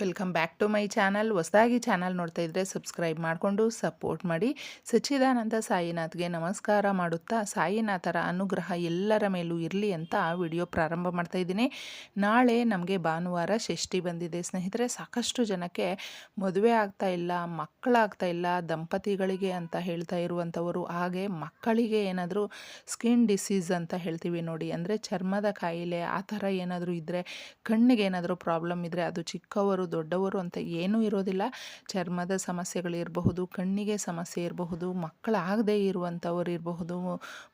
Welcome back to my channel ಹೊಸದಾಗಿ channel ನೋಡ್ತಾ ಇದ್ದರೆ ಸಬ್ಸ್ಕ್ರೈಬ್ ಮಾಡಿಕೊಂಡು ಸಪೋರ್ಟ್ ಮಾಡಿ. ಸಚ್ಚಿದಾನಂದ ಸಾಯಿನಾಥ್ಗೆ ನಮಸ್ಕಾರ ಮಾಡುತ್ತಾ ಸಾಯಿನಾಥರ ಅನುಗ್ರಹ ಎಲ್ಲರ ಮೇಲೂ ಇರಲಿ ಅಂತ ವಿಡಿಯೋ ಪ್ರಾರಂಭ ಮಾಡ್ತಾ ಇದ್ದೀನಿ. ನಾಳೆ ನಮಗೆ ಭಾನುವಾರ ಷಷ್ಠಿ ಬಂದಿದೆ. ಸ್ನೇಹಿತರೆ, ಸಾಕಷ್ಟು ಜನಕ್ಕೆ ಮದುವೆ ಆಗ್ತಾ ಇಲ್ಲ, ಮಕ್ಕಳಾಗ್ತಾ ಇಲ್ಲ, ದಂಪತಿಗಳಿಗೆ ಅಂತ ಹೇಳ್ತಾ ಇರುವಂಥವರು. ಹಾಗೆ ಮಕ್ಕಳಿಗೆ ಏನಾದರೂ ಸ್ಕಿನ್ ಡಿಸೀಸ್ ಅಂತ ಹೇಳ್ತೀವಿ ನೋಡಿ. ಅಂದರೆ ಚರ್ಮದ ಕಾಯಿಲೆ, ಆ ಥರ ಏನಾದರೂ ಇದ್ದರೆ ಕಣ್ಣಿಗೆ ಏನಾದರೂ ಪ್ರಾಬ್ಲಮ್ ಇದ್ದರೆ ಅದು ಚಿಕ್ಕವರು ದೊಡ್ಡವರು ಅಂತ ಏನೂ ಇರೋದಿಲ್ಲ. ಚರ್ಮದ ಸಮಸ್ಯೆಗಳಿರಬಹುದು ಕಣ್ಣಿಗೆ ಸಮಸ್ಯೆ ಇರಬಹುದು ಮಕ್ಕಳಾಗದೇ ಇರುವಂಥವ್ರು ಇರಬಹುದು,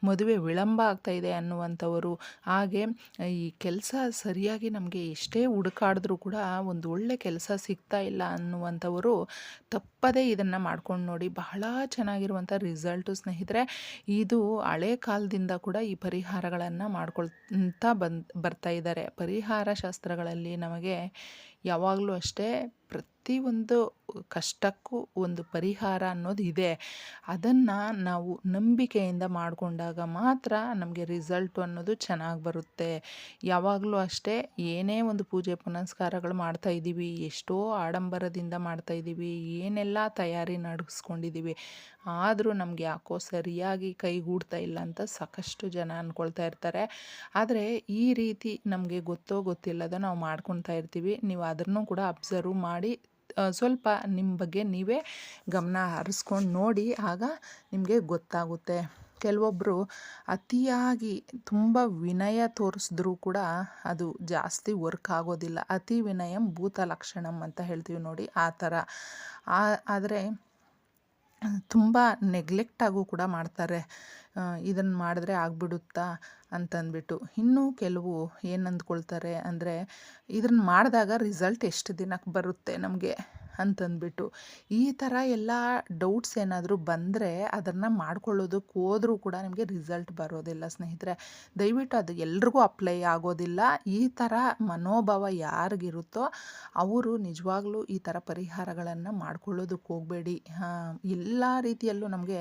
ಮದುವೆ ವಿಳಂಬ ಆಗ್ತಾ ಇದೆ ಅನ್ನುವಂಥವರು. ಹಾಗೆ, ಈ ಕೆಲಸ ಸರಿಯಾಗಿ ನಮಗೆ ಎಷ್ಟೇ ಹುಡುಕಾಡಿದ್ರೂ ಕೂಡ ಒಂದು ಒಳ್ಳೆ ಕೆಲಸ ಸಿಗ್ತಾ ಇಲ್ಲ ಅನ್ನುವಂಥವರು ತಪ್ಪದೇ ಇದನ್ನು ಮಾಡ್ಕೊಂಡು ನೋಡಿ ಬಹಳ ಚೆನ್ನಾಗಿರುವಂಥ ರಿಸಲ್ಟು ಸ್ನೇಹಿತರೆ. ಇದು ಹಳೆ ಕಾಲದಿಂದ ಕೂಡ ಈ ಪರಿಹಾರಗಳನ್ನು ಮಾಡ್ಕೊಳ್ತಾ ಬಂದ್, ಬರ್ತಾ ಇದ್ದಾರೆ. ಪರಿಹಾರ ಶಾಸ್ತ್ರಗಳಲ್ಲಿ ನಮಗೆ ಯಾವಾಗಲೂ ಅಷ್ಟೇ ಪ್ರತಿಯೊಂದು ಕಷ್ಟಕ್ಕೂ ಒಂದು ಪರಿಹಾರ ಅನ್ನೋದು ಇದೆ. ಅದನ್ನು ನಾವು ನಂಬಿಕೆಯಿಂದ ಮಾಡಿಕೊಂಡಾಗ ಮಾತ್ರ ನಮಗೆ ರಿಸಲ್ಟ್ ಅನ್ನೋದು ಚೆನ್ನಾಗಿ ಬರುತ್ತೆ. ಯಾವಾಗಲೂ ಅಷ್ಟೇ ಏನೇ ಒಂದು ಪೂಜೆ ಪುನಸ್ಕಾರಗಳು ಮಾಡ್ತಾ ಇದ್ದೀವಿ, ಎಷ್ಟೋ ಆಡಂಬರದಿಂದ ಮಾಡ್ತಾ ಇದ್ದೀವಿ, ಏನೆಲ್ಲ ತಯಾರಿ ನಡೆಸ್ಕೊಂಡಿದ್ದೀವಿ, ಆದರೂ ನಮಗೆ ಯಾಕೋ ಸರಿಯಾಗಿ ಕೈಗೂಡ್ತಾ ಇಲ್ಲ ಅಂತ ಸಾಕಷ್ಟು ಜನ ಅಂದ್ಕೊಳ್ತಾ ಇರ್ತಾರೆ. ಆದರೆ ಈ ರೀತಿ ನಮಗೆ ಗೊತ್ತೋ ಗೊತ್ತಿಲ್ಲದ ನಾವು ಮಾಡ್ಕೊತಾ ಇರ್ತೀವಿ. ನೀವು ಅದನ್ನು ಕೂಡ ಅಬ್ಸರ್ವ್ ಮಾಡಿ ಸ್ವಲ್ಪ ನಿಮ್ಮ ಬಗ್ಗೆ ನೀವೇ ಗಮನ ಹರಿಸ್ಕೊಂಡು ನೋಡಿ ಆಗ ನಿಮಗೆ ಗೊತ್ತಾಗುತ್ತೆ. ಕೆಲವೊಬ್ಬರು ಅತಿಯಾಗಿ ತುಂಬ ವಿನಯ ತೋರಿಸಿದ್ರೂ ಕೂಡ ಅದು ಜಾಸ್ತಿ ವರ್ಕ್ ಆಗೋದಿಲ್ಲ. ಅತಿ ವಿನಯಂ ಭೂತ ಲಕ್ಷಣಂ ಅಂತ ಹೇಳ್ತೀವಿ ನೋಡಿ ಆ ಥರ. ಆದರೆ ತುಂಬ ನೆಗ್ಲೆಕ್ಟಾಗೂ ಕೂಡ ಮಾಡ್ತಾರೆ. ಇದನ್ನು ಮಾಡಿದ್ರೆ ಆಗಿಬಿಡುತ್ತಾ ಅಂತಂದ್ಬಿಟ್ಟು. ಇನ್ನೂ ಕೆಲವು ಏನು ಅಂದ್ಕೊಳ್ತಾರೆ ಅಂದರೆ ಇದನ್ನು ಮಾಡಿದಾಗ ರಿಸಲ್ಟ್ ಎಷ್ಟು ದಿನಕ್ಕೆ ಬರುತ್ತೆ ನಮಗೆ? ಅಂತಂದ್ಬಿಟ್ಟು. ಈ ಥರ ಎಲ್ಲ ಡೌಟ್ಸ್ ಏನಾದರೂ ಬಂದರೆ ಅದನ್ನು ಮಾಡ್ಕೊಳ್ಳೋದಕ್ಕೆ ಹೋದರೂ ಕೂಡ ನಿಮಗೆ ರಿಸಲ್ಟ್ ಬರೋದಿಲ್ಲ ಸ್ನೇಹಿತರೆ. ದಯವಿಟ್ಟು ಅದು ಎಲ್ರಿಗೂ ಅಪ್ಲೈ ಆಗೋದಿಲ್ಲ. ಈ ಥರ ಮನೋಭಾವ ಯಾರಿಗಿರುತ್ತೋ ಅವರು ನಿಜವಾಗ್ಲೂ ಈ ಥರ ಪರಿಹಾರಗಳನ್ನು ಮಾಡ್ಕೊಳ್ಳೋದಕ್ಕೆ ಹೋಗಬೇಡಿ. ಎಲ್ಲ ರೀತಿಯಲ್ಲೂ ನಮಗೆ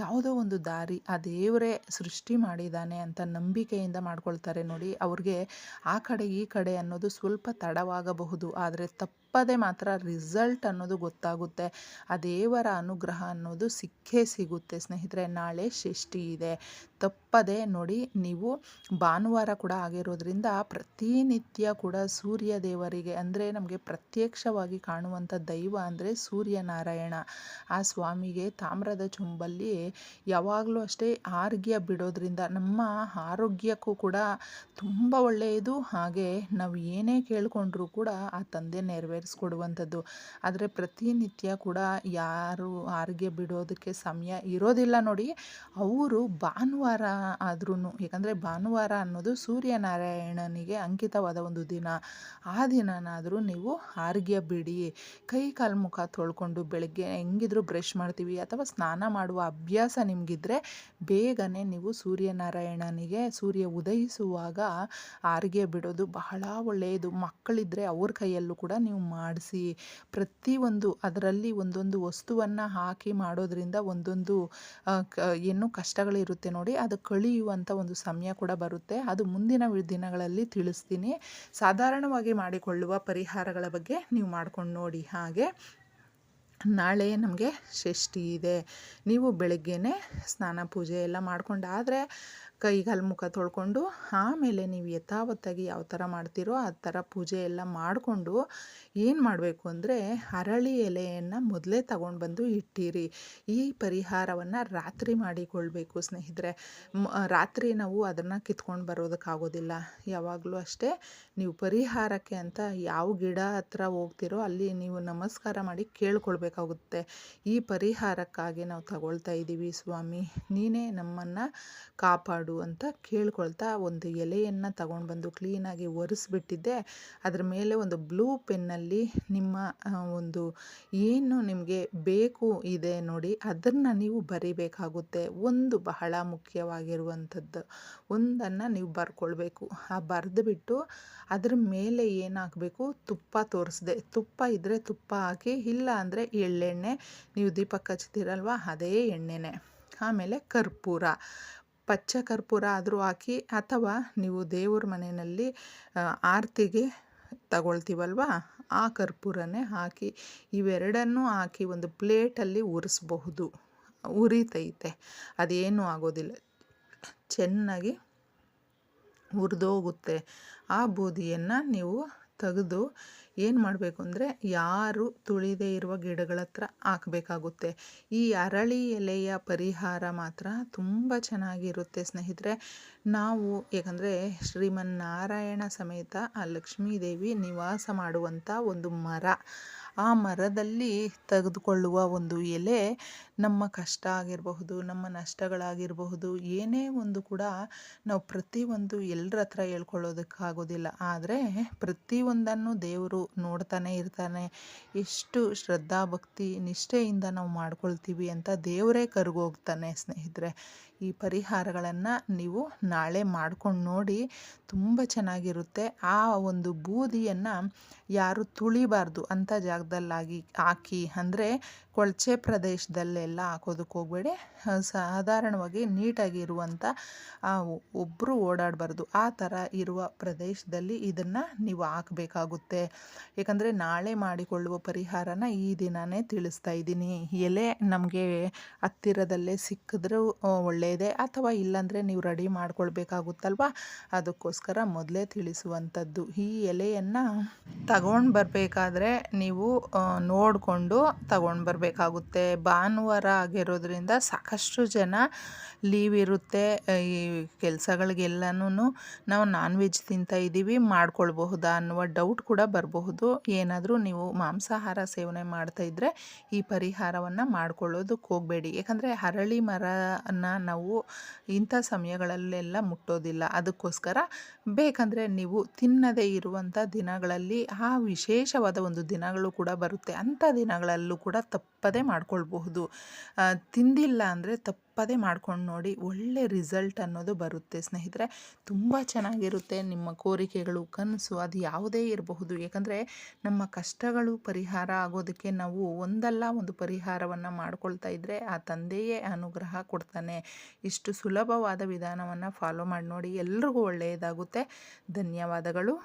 ಯಾವುದೋ ಒಂದು ದಾರಿ ಆ ದೇವರೇ ಸೃಷ್ಟಿ ಮಾಡಿದ್ದಾನೆ ಅಂತ ನಂಬಿಕೆಯಿಂದ ಮಾಡ್ಕೊಳ್ತಾರೆ ನೋಡಿ. ಅವ್ರಿಗೆ ಆ ಕಡೆ ಈ ಕಡೆ ಅನ್ನೋದು ಸ್ವಲ್ಪ ತಡವಾಗಬಹುದು. ಆದರೆ ತಪ್ಪು ತಪ್ಪದೆ ಮಾತ್ರ ರಿಸಲ್ಟ್ ಅನ್ನೋದು ಗೊತ್ತಾಗುತ್ತೆ. ಆ ದೇವರ ಅನುಗ್ರಹ ಅನ್ನೋದು ಸಿಕ್ಕೇ ಸಿಗುತ್ತೆ. ಸ್ನೇಹಿತರೆ, ನಾಳೆ ಷಷ್ಠಿ ಇದೆ. ತಪ್ಪದೆ ನೋಡಿ, ನೀವು ಭಾನುವಾರ ಕೂಡ ಆಗಿರೋದ್ರಿಂದ ಪ್ರತಿನಿತ್ಯ ಕೂಡ ಸೂರ್ಯ ದೇವರಿಗೆ, ಅಂದರೆ ನಮಗೆ ಪ್ರತ್ಯಕ್ಷವಾಗಿ ಕಾಣುವಂಥ ದೈವ ಅಂದರೆ ಸೂರ್ಯನಾರಾಯಣ. ಆ ಸ್ವಾಮಿಗೆ ತಾಮ್ರದ ಚೊಂಬಲ್ಲಿ ಯಾವಾಗಲೂ ಅಷ್ಟೇ ಆರೋಗ್ಯ ಬಿಡೋದ್ರಿಂದ ನಮ್ಮ ಆರೋಗ್ಯಕ್ಕೂ ಕೂಡ ತುಂಬ ಒಳ್ಳೆಯದು. ಹಾಗೆ ನಾವು ಏನೇ ಕೇಳಿಕೊಂಡ್ರೂ ಕೂಡ ಆ ತಂದೆ ನೆರವೇರಿಸ್ಕೊಡುವಂಥದ್ದು ಆದರೆ ಪ್ರತಿನಿತ್ಯ ಕೂಡ ಯಾರು ಆರೋಗ್ಯ ಬಿಡೋದಕ್ಕೆ ಸಮಯ ಇರೋದಿಲ್ಲ ನೋಡಿ. ಅವರು ಭಾನುವಾರ ಆದ್ರೂ ಯಾಕಂದರೆ ಭಾನುವಾರ ಅನ್ನೋದು ಸೂರ್ಯನಾರಾಯಣನಿಗೆ ಅಂಕಿತವಾದ ಒಂದು ದಿನ. ಆ ದಿನನಾದರೂ ನೀವು ಆರೋಗ್ಯ ಬಿಡಿ. ಕೈ ಕಾಲು ಮುಖ ತೊಳ್ಕೊಂಡು ಬೆಳಗ್ಗೆ ಹೆಂಗಿದ್ರು ಬ್ರಷ್ ಮಾಡ್ತೀವಿ ಅಥವಾ ಸ್ನಾನ ಮಾಡುವ ಅಭ್ಯಾಸ ನಿಮಗಿದ್ರೆ ಬೇಗನೆ ನೀವು ಸೂರ್ಯನಾರಾಯಣನಿಗೆ ಸೂರ್ಯ ಉದಯಿಸುವಾಗ ಆರೋಗ್ಯ ಬಿಡೋದು ಬಹಳ ಒಳ್ಳೆಯದು. ಮಕ್ಕಳಿದ್ರೆ ಅವ್ರ ಕೈಯಲ್ಲೂ ಕೂಡ ನೀವು ಮಾಡಿಸಿ ಪ್ರತಿಯೊಂದು ಅದರಲ್ಲಿ ಒಂದೊಂದು ವಸ್ತುವನ್ನು ಹಾಕಿ ಮಾಡೋದ್ರಿಂದ ಒಂದೊಂದು ಏನು ಕಷ್ಟಗಳಿರುತ್ತೆ ನೋಡಿ, ಅದು ಕಳಿಯುವಂಥ ಒಂದು ಸಮಯ ಕೂಡ ಬರುತ್ತೆ. ಅದು ಮುಂದಿನ ದಿನಗಳಲ್ಲಿ ತಿಳಿಸ್ತೀನಿ. ಸಾಧಾರಣವಾಗಿ ಮಾಡಿಕೊಳ್ಳುವ ಪರಿಹಾರಗಳ ಬಗ್ಗೆ ನೀವು ಮಾಡ್ಕೊಂಡು ನೋಡಿ ಹಾಗೆ. ನಾಳೆ ನಮಗೆ ಷಷ್ಠಿ ಇದೆ. ನೀವು ಬೆಳಗ್ಗೆನೇ ಸ್ನಾನ ಪೂಜೆ ಎಲ್ಲ ಮಾಡ್ಕೊಂಡಾದರೆ ಕೈಗಾಲು ಮುಖ ತೊಳ್ಕೊಂಡು ಆಮೇಲೆ ನೀವು ಯಥಾವತ್ತಾಗಿ ಯಾವ ಥರ ಮಾಡ್ತೀರೋ ಆ ಥರ ಪೂಜೆ ಎಲ್ಲ ಮಾಡಿಕೊಂಡು ಏನು ಮಾಡಬೇಕು ಅಂದರೆ ಅರಳಿ ಎಲೆಯನ್ನು ಮೊದಲೇ ತಗೊಂಡು ಬಂದು ಇಟ್ಟಿರಿ. ಈ ಪರಿಹಾರವನ್ನು ರಾತ್ರಿ ಮಾಡಿಕೊಳ್ಬೇಕು ಸ್ನೇಹಿತರೆ. ರಾತ್ರಿ ನಾವು ಅದನ್ನು ಕಿತ್ಕೊಂಡು ಬರೋದಕ್ಕಾಗೋದಿಲ್ಲ. ಯಾವಾಗಲೂ ಅಷ್ಟೇ ನೀವು ಪರಿಹಾರಕ್ಕೆ ಅಂತ ಯಾವ ಗಿಡ ಹತ್ರ ಹೋಗ್ತಿರೋ ಅಲ್ಲಿ ನೀವು ನಮಸ್ಕಾರ ಮಾಡಿ ಕೇಳ್ಕೊಳ್ಬೇಕಾಗುತ್ತೆ. ಈ ಪರಿಹಾರಕ್ಕಾಗಿ ನಾವು ತಗೊಳ್ತಾ ಇದ್ದೀವಿ ಸ್ವಾಮಿ. ನೀನೇ ನಮ್ಮನ್ನು ಕಾಪಾಡು. ಅಂತ ಕೇಳ್ಕೊಳ್ತಾ ಒಂದು ಎಲೆಯನ್ನು ತಗೊಂಡು ಬಂದು ಕ್ಲೀನಾಗಿ ಒರೆಸ್ಬಿಟ್ಟಿದ್ದೆ. ಅದರ ಮೇಲೆ ಒಂದು ಬ್ಲೂ ಪೆನ್ನಲ್ಲಿ ನಿಮ್ಮ ಒಂದು ಏನು ನಿಮಗೆ ಬೇಕು ಇದೆ ನೋಡಿ ಅದನ್ನು ನೀವು ಬರಿಬೇಕಾಗುತ್ತೆ. ಒಂದು ಬಹಳ ಮುಖ್ಯವಾಗಿರುವಂಥದ್ದು. ಒಂದನ್ನು ನೀವು ಬರ್ಕೊಳ್ಬೇಕು. ಆ ಬರೆದುಬಿಟ್ಟು ಅದ್ರ ಮೇಲೆ ಏನು ಹಾಕಬೇಕು ತುಪ್ಪ ತೋರಿಸ್ದೆ. ತುಪ್ಪ ಇದ್ದರೆ ತುಪ್ಪ ಹಾಕಿ, ಇಲ್ಲ ಅಂದರೆ ಎಳ್ಳೆಣ್ಣೆ. ನೀವು ದೀಪಕ್ಕೆ ಹಚ್ತೀರಲ್ವ? ಅದೇ ಎಣ್ಣೆನೆ. ಆಮೇಲೆ ಕರ್ಪೂರ. ಪಚ್ಚ ಕರ್ಪೂರ ಆದರೂ ಹಾಕಿ ಅಥವಾ ನೀವು ದೇವ್ರ ಮನೆಯಲ್ಲಿ ಆರತಿಗೆ ತಗೊಳ್ತೀವಲ್ವ? ಆ ಕರ್ಪೂರನೇ ಹಾಕಿ ಇವೆರಡನ್ನೂ ಹಾಕಿ ಒಂದು ಪ್ಲೇಟಲ್ಲಿ ಉರಿಸ್ಬಹುದು. ಉರಿತೈತೆ. ಅದೇನೂ ಆಗೋದಿಲ್ಲ. ಚೆನ್ನಾಗಿ ಹುರಿದೋಗುತ್ತೆ ಆ ಬೂದಿಯನ್ನು ನೀವು ತೆಗೆದು ಏನು ಮಾಡಬೇಕು ಅಂದರೆ ಯಾರು ತುಳಿದೇ ಇರುವ ಗಿಡಗಳ ಹತ್ರ ಹಾಕಬೇಕಾಗುತ್ತೆ. ಈ ಅರಳಿ ಎಲೆಯ ಪರಿಹಾರ ಮಾತ್ರ ತುಂಬ ಚೆನ್ನಾಗಿರುತ್ತೆ ಸ್ನೇಹಿತರೆ. ನಾವು ಏಕೆಂದರೆ ಶ್ರೀಮನ್ನಾರಾಯಣ ಸಮೇತ ಆ ಲಕ್ಷ್ಮೀದೇವಿ ನಿವಾಸ ಮಾಡುವಂಥ ಒಂದು ಮರ. ಆ ಮರದಲ್ಲಿ ತೆಗೆದುಕೊಳ್ಳುವ ಒಂದು ಎಲೆ ನಮ್ಮ ಕಷ್ಟ ಆಗಿರಬಹುದು, ನಮ್ಮ ನಷ್ಟಗಳಾಗಿರಬಹುದು, ಏನೇ ಒಂದು ಕೂಡ ನಾವು ಪ್ರತಿಯೊಂದು ಎಲ್ಲರ ಹತ್ರ ಹೇಳ್ಕೊಳ್ಳೋದಕ್ಕಾಗೋದಿಲ್ಲ. ಆದರೆ ಪ್ರತಿಯೊಂದನ್ನು ದೇವರು ನೋಡ್ತಾನೆ ಇರ್ತಾನೆ. ಎಷ್ಟು ಶ್ರದ್ಧಾ ಭಕ್ತಿ ನಿಷ್ಠೆಯಿಂದ ನಾವು ಮಾಡ್ಕೊಳ್ತೀವಿ ಅಂತ ದೇವರೇ ಕರ್ಗೋಗ್ತಾನೆ ಸ್ನೇಹಿತರೆ. ಈ ಪರಿಹಾರಗಳನ್ನು ನೀವು ನಾಳೆ ಮಾಡ್ಕೊಂಡು ನೋಡಿ ತುಂಬ ಚೆನ್ನಾಗಿರುತ್ತೆ. ಆ ಒಂದು ಬೂದಿಯನ್ನು ಯಾರು ತುಳಿಬಾರ್ದು ಅಂಥ ಜಾಗದಲ್ಲಾಗಿ ಹಾಕಿ, ಅಂದರೆ ಕೊಳಚೆ ಪ್ರದೇಶದಲ್ಲೆಲ್ಲ ಹಾಕೋದಕ್ಕೆ ಹೋಗಬೇಡಿ. ಸಾಧಾರಣವಾಗಿ ನೀಟಾಗಿ ಇರುವಂಥ ಒಬ್ಬರು ಓಡಾಡಬಾರ್ದು. ಆ ಥರ ಇರುವ ಪ್ರದೇಶದಲ್ಲಿ ಇದನ್ನು ನೀವು ಹಾಕಬೇಕಾಗುತ್ತೆ. ಏಕೆಂದರೆ ನಾಳೆ ಮಾಡಿಕೊಳ್ಳುವ ಪರಿಹಾರನ ಈ ದಿನವೇ ತಿಳಿಸ್ತಾ ಇದ್ದೀನಿ. ಎಲೆ ನಮಗೆ ಹತ್ತಿರದಲ್ಲೇ ಸಿಕ್ಕಿದ್ರೂ ಒಳ್ಳೆಯದೇ ಅಥವಾ ಇಲ್ಲಾಂದರೆ ನೀವು ರೆಡಿ ಮಾಡ್ಕೊಳ್ಬೇಕಾಗುತ್ತಲ್ವ? ಅದಕ್ಕೋಸ್ಕರ ಮೊದಲೇ ತಿಳಿಸುವಂಥದ್ದು. ಈ ಎಲೆಯನ್ನು ತಗೊಂಡು ಬರಬೇಕಾದ್ರೆ ನೀವು ನೋಡಿಕೊಂಡು ತಗೊಂಡು ಬರಬೇಕಾಗುತ್ತೆ ಭಾನುವಾರ ಆಗಿರೋದ್ರಿಂದ ಸಾಕಷ್ಟು ಜನ ಲೀವ್ ಇರುತ್ತೆ. ಈ ಕೆಲಸಗಳಿಗೆಲ್ಲನೂ ನಾವು ನಾನ್ ವೆಜ್ ತಿಂತಾ ಇದ್ದೀವಿ, ಮಾಡ್ಕೊಳ್ಬಹುದಾ ಅನ್ನುವ ಡೌಟ್ ಕೂಡ ಬರಬಹುದು. ಏನಾದರೂ ನೀವು ಮಾಂಸಾಹಾರ ಸೇವನೆ ಮಾಡ್ತಾ ಇದ್ದರೆ ಈ ಪರಿಹಾರವನ್ನು ಮಾಡ್ಕೊಳ್ಳೋದಕ್ಕೆ ಹೋಗಬೇಡಿ. ಯಾಕಂದರೆ ಹರಳಿ ಮರನ ನಾವು ಇಂಥ ಸಮಯಗಳಲ್ಲೆಲ್ಲ ಮುಟ್ಟೋದಿಲ್ಲ. ಅದಕ್ಕೋಸ್ಕರ ಬೇಕಂದರೆ ನೀವು ತಿನ್ನದೇ ಇರುವಂಥ ದಿನಗಳಲ್ಲಿ ಆ ವಿಶೇಷವಾದ ಒಂದು ದಿನಗಳು ಕೂಡ ಬರುತ್ತೆ. ಅಂಥ ದಿನಗಳಲ್ಲೂ ಕೂಡ ತಪ್ಪದೇ ಮಾಡ್ಕೊಳ್ಬಹುದು. ತಿಂದಿಲ್ಲ ಅಂದರೆ ತಪ್ಪದೇ ಮಾಡ್ಕೊಂಡು ನೋಡಿ ಒಳ್ಳೆ ರಿಸಲ್ಟ್ ಅನ್ನೋದು ಬರುತ್ತೆ ಸ್ನೇಹಿತರೆ. ತುಂಬ ಚೆನ್ನಾಗಿರುತ್ತೆ ನಿಮ್ಮ ಕೋರಿಕೆಗಳು, ಕನಸು ಅದು ಯಾವುದೇ ಇರಬಹುದು. ಯಾಕಂದರೆ ನಮ್ಮ ಕಷ್ಟಗಳು ಪರಿಹಾರ ಆಗೋದಕ್ಕೆ ನಾವು ಒಂದಲ್ಲ ಒಂದು ಪರಿಹಾರವನ್ನು ಮಾಡ್ಕೊಳ್ತಾ ಇದ್ದರೆ ಆ ತಂದೆಯೇ ಅನುಗ್ರಹ ಕೊಡ್ತಾನೆ. ಇಷ್ಟು ಸುಲಭವಾದ ವಿಧಾನವನ್ನು ಫಾಲೋ ಮಾಡಿ ನೋಡಿ ಎಲ್ರಿಗೂ ಒಳ್ಳೆಯದಾಗುತ್ತೆ. ಧನ್ಯವಾದಗಳು.